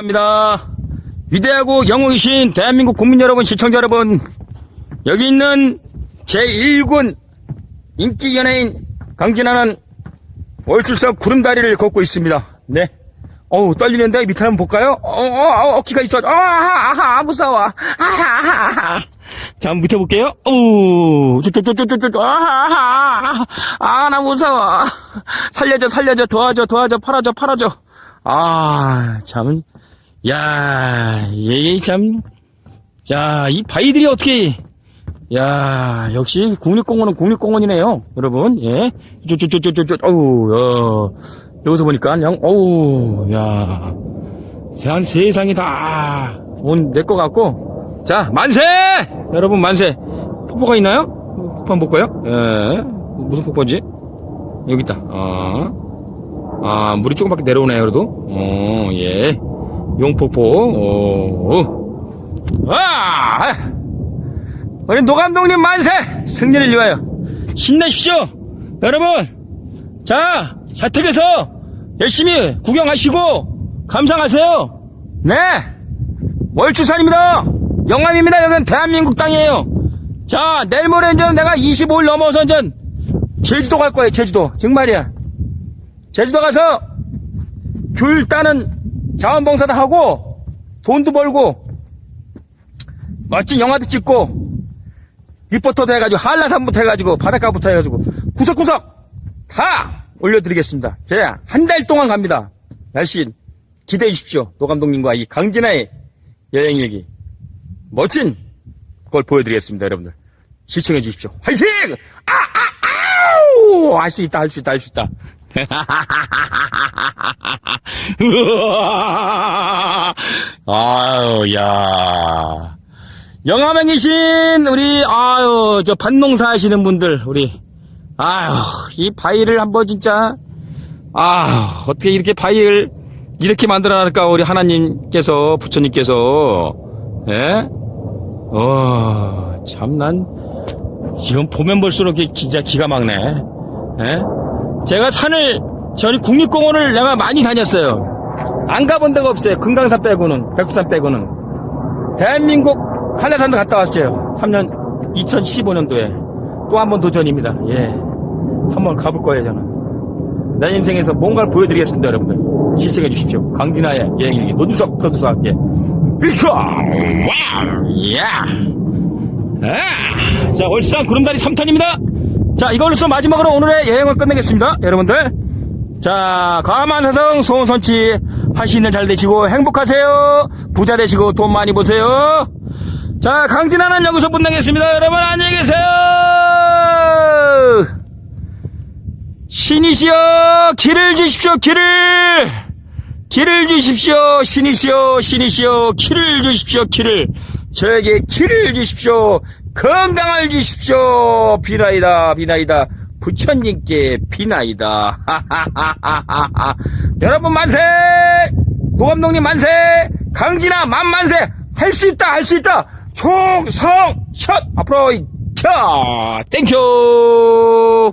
합니다. 위대하고 영웅이신 대한민국 국민 여러분, 시청자 여러분, 여기 있는 제1군 인기 연예인 강진아는 월출석 구름다리를 걷고 있습니다. 네. 어우, 떨리는데 밑에 한번 볼까요? 어, 어, 어, 어깨가 있어. 아, 아하, 아하, 무서워. 아하, 아하. 자, 밑에 볼게요. 오, 쪼쪼쪼쪼쪼쪼, 아하, 아하, 아, 나 무서워. 살려줘, 살려줘, 도와줘, 도와줘, 팔아줘, 팔아줘. 아, 참, 야, 얘 참, 자, 이 바위들이 어떻게, 야, 역시 국립공원은 국립공원이네요, 여러분. 예. 쪼쪼쪼쪼쪼, 어우, 야. 여기서 보니까, 그냥, 어우, 야. 한 세상이 다, 온, 내거 같고. 자, 만세! 여러분, 만세! 폭포가 있나요? 폭포 한번 볼까요? 예. 무슨 폭포지? 여기 있다. 어. 아, 물이 조금밖에 내려오네요, 그래도. 어, 예. 용폭포, 오. 아! 우리 노감독님 만세! 승리를 위하여 힘내십시오! 여러분! 자, 자택에서 열심히 구경하시고 감상하세요! 네! 월추산입니다! 영암입니다! 여기는 대한민국 땅이에요! 자, 내일 모레 이제 내가 25일 넘어서 이제 제주도 갈 거예요, 제주도. 정말이야. 제주도 가서 귤 따는 자원봉사도 하고 돈도 벌고 멋진 영화도 찍고 리포터도 해가지고 한라산부터 해가지고 바닷가부터 해가지고 구석구석 다 올려드리겠습니다. 제가 한달 동안 갑니다. 날씨 기대해 주십시오. 노 감독님과 이 강진아의 여행일기 멋진 걸 보여드리겠습니다. 여러분들 시청해 주십시오. 화이팅! 아, 아, 아우! 할 수 있다, 할 수 있다, 할 수 있다. 아유, 야. 영암에 계신 우리 아유 저 밭농사 하시는 분들 우리 아유 이 바위를 한번 진짜 아 어떻게 이렇게 바위를 이렇게 만들어 놨을까 우리 하나님께서 부처님께서 예? 어, 예어참난 지금 보면 볼수록 진짜 기가 막네 예? 제가 산을 저희 국립공원을 내가 많이 다녔어요 안 가본 데가 없어요 금강산 빼고는 백두산 빼고는 대한민국 한라산도 갔다 왔어요. 3년 2015년도에 또 한 번 도전입니다. 예, 한번 가볼 거예요 저는. 내 인생에서 뭔가를 보여드리겠습니다, 여러분들. 시청해 주십시오. 강진아의 여행일기 노주석 프로듀서와 함께 비코 와우 야. 아, 자 월수산 구름다리 3탄입니다. 자 이걸로써 마지막으로 오늘의 여행을 끝내겠습니다, 여러분들. 자, 감안사성 소원선치 하시는 잘 되시고 행복하세요. 부자 되시고 돈 많이 버세요. 자, 강진아는 여기서 끝내겠습니다. 여러분 안녕히 계세요. 신이시여 길을 주십시오. 길을 길을 주십시오. 신이시여 신이시여 길을 주십시오. 길을 저에게 길을 주십시오. 건강을 주십시오. 비나이다 비나이다. 부처님께 비나이다. 하하하하하. 여러분 만세! 노감독님 만세! 강진아 만만세! 할 수 있다 할 수 있다! 총성 샷 앞으로 켜 땡큐